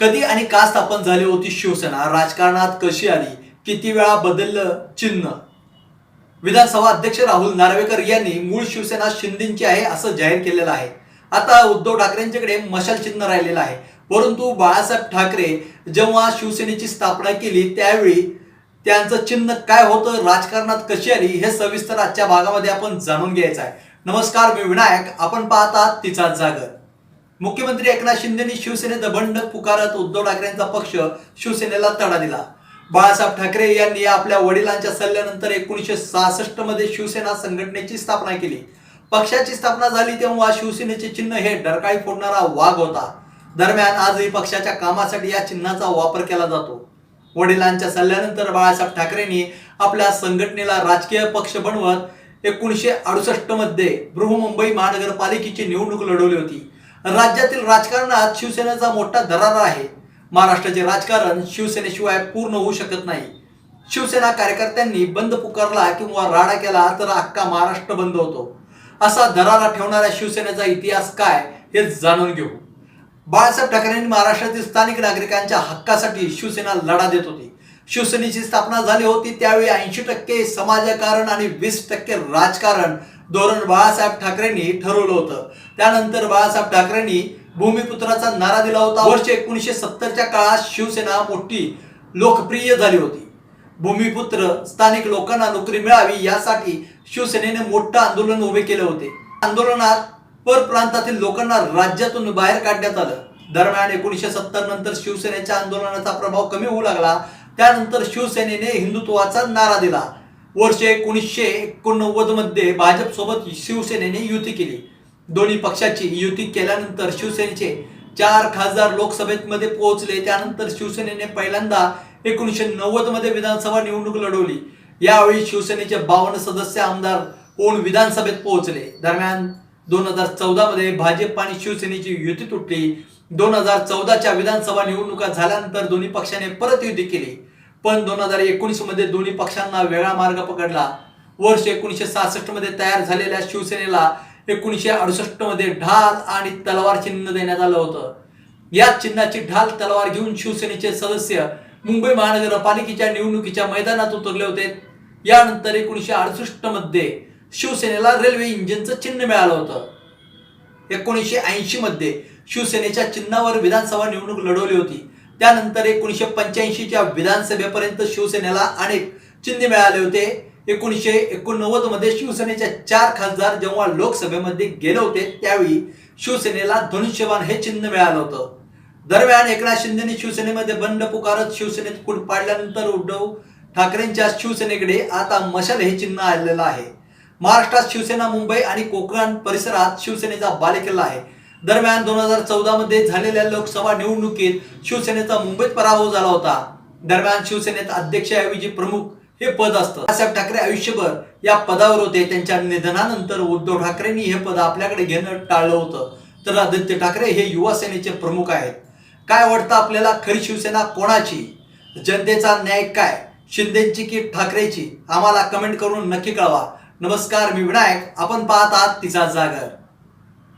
कधी आणि का स्थापन झाली होती शिवसेना? राजकारणात कशी आली? किती वेळा बदललं चिन्ह? विधानसभा अध्यक्ष राहुल नार्वेकर यांनी मूळ शिवसेना शिंदेची आहे असं जाहीर केलेलं आहे. आता उद्धव ठाकरेंच्याकडे मशाल चिन्ह राहिलेलं आहे. परंतु बाळासाहेब ठाकरे जेव्हा शिवसेनेची स्थापना केली त्यावेळी त्यांचं चिन्ह काय होतं? राजकारणात कशी आली? हे सविस्तर आजच्या भागामध्ये आपण जाणून घ्यायचं आहे. नमस्कार मी विनायक. आपण पाहतात तिचा जागर. मुख्यमंत्री एकनाथ शिंदेनी शिवसेनेचं बंड पुकारत उद्धव ठाकरेंचा पक्ष शिवसेनेला तडा दिला. बाळासाहेब ठाकरे यांनी आपल्या वडिलांच्या सल्ल्यानंतर एकोणीसशे सहासष्टमध्ये शिवसेना संघटनेची स्थापना केली. पक्षाची स्थापना झाली तेव्हा शिवसेनेचे चिन्ह हे डरकाळी फोडणारा वाघ होता. दरम्यान आजही पक्षाच्या कामासाठी या चिन्हाचा वापर केला जातो. वडिलांच्या सल्ल्यानंतर बाळासाहेब ठाकरेंनी आपल्या संघटनेला राजकीय पक्ष बनवत एकोणीसशे अडुसष्टमध्ये बृहमुंबई महानगरपालिकेची निवडणूक लढवली होती. राज्यातील राजकारणात शिवसेनेचा मोठा दरारा आहे. महाराष्ट्राचे राजकारण शिवसेनेशिवाय पूर्ण होऊ शकत नाही. शिवसेना कार्यकर्त्यांनी बंद पुकारला किंवा राडा केला तर अख्खा महाराष्ट्र बंद होतो. असा दरारा ठेवणाऱ्या शिवसेनेचा इतिहास काय हे जाणून घेऊ. बाळासाहेब ठाकरेंनी महाराष्ट्रातील स्थानिक नागरिकांच्या हक्कासाठी शिवसेना लढा देत होती. शिवसेनेची स्थापना झाली होती त्यावेळी ऐंशी टक्के समाजकारण आणि वीस टक्के राजकारण धोरण बाळासाहेब ठाकरेंनी ठरवलं होतं. त्यानंतर बाळासाहेब ठाकरेंनी भूमिपुत्राचा नारा दिला होता. वर्ष एकोणीसशे सत्तरच्या काळात शिवसेना मोठी लोकप्रिय झाली होती. भूमिपुत्र स्थानिक लोकांना नोकरी मिळावी यासाठी शिवसेनेने मोठं आंदोलन उभे केले होते. आंदोलनात परप्रांतातील लोकांना राज्यातून बाहेर काढण्यात आलं. दरम्यान एकोणीसशे सत्तर नंतर शिवसेनेच्या आंदोलनाचा प्रभाव कमी होऊ लागला. त्यानंतर शिवसेनेने हिंदुत्वाचा नारा दिला. वर्ष एकोणीसशे एकोणनव्वदमध्ये भाजप सोबत शिवसेनेने युती केली. दोन्ही पक्षाची युती केल्यानंतर शिवसेनेचे चार खासदार लोकसभेत मध्ये पोहोचले. त्यानंतर शिवसेनेने पहिल्यांदा एकोणीसशे नव्वदमध्ये विधानसभा निवडणूक लढवली. यावेळी शिवसेनेचे बावन्न सदस्य आमदार होऊन विधानसभेत पोहोचले. दरम्यान दोन हजार चौदा मध्ये भाजप आणि शिवसेनेची युती तुटली. दोन हजार चौदाच्या विधानसभा निवडणुका झाल्यानंतर दोन्ही पक्षाने परत युती केली. पण दोन हजार एकोणीसमध्ये दोन्ही पक्षांना वेगळा मार्ग पकडला. वर्ष एकोणीसशे सहासष्टमध्ये तयार झालेल्या शिवसेनेला एकोणीसशे अडुसष्टमध्ये ढाल आणि तलवार चिन्ह देण्यात आलं होतं. या चिन्हाची ढाल तलवार घेऊन शिवसेनेचे सदस्य मुंबई महानगरपालिकेच्या निवडणुकीच्या मैदानात उतरले होते. यानंतर एकोणीसशे अडुसष्टमध्ये शिवसेनेला रेल्वे इंजिनचं चिन्ह मिळालं होतं. एकोणीसशे ऐंशी मध्ये शिवसेनेच्या चिन्हावर विधानसभा निवडणूक लढवली होती. त्यानंतर एकोणीसशे पंच्याऐंशीच्या विधानसभेपर्यंत शिवसेनेला अनेक चिन्ह मिळाले होते. एकोणीसशे एकोणनव्वदमध्ये शिवसेनेच्या चार खासदार जेव्हा लोकसभेमध्ये गेले होते त्यावेळी शिवसेनेला धनुष्यबाण हे चिन्ह मिळालं होतं. दरम्यान एकनाथ शिंदेने शिवसेनेमध्ये बंड पुकारत शिवसेनेत फूट पाडल्यानंतर उद्धव ठाकरेंच्या शिवसेनेकडे आता मशाल हे चिन्ह आलेलं आहे. महाराष्ट्रात शिवसेना मुंबई आणि कोकण परिसरात शिवसेनेचा बालेकिल्ला आहे. दरम्यान दोन हजार चौदा मध्ये झालेल्या लोकसभा निवडणुकीत शिवसेनेचा मुंबईत पराभव झाला होता. दरम्यान शिवसेनेत अध्यक्षऐवजी प्रमुख हे पद असतं. बाळासाहेब ठाकरे आयुष्यभर या पदावर होते. त्यांच्या निधनानंतर उद्धव ठाकरेंनी हे पद आपल्याकडे घेणं टाळलं होतं. तर आदित्य ठाकरे हे युवा सेनेचे प्रमुख आहेत. काय वाटतं आपल्याला? खरी शिवसेना कोणाची? जनतेचा न्याय काय? शिंदेची की ठाकरेची? आम्हाला कमेंट करून नक्की कळवा. नमस्कार मी विनायक. आपण पाहत आहात तिचा जागर.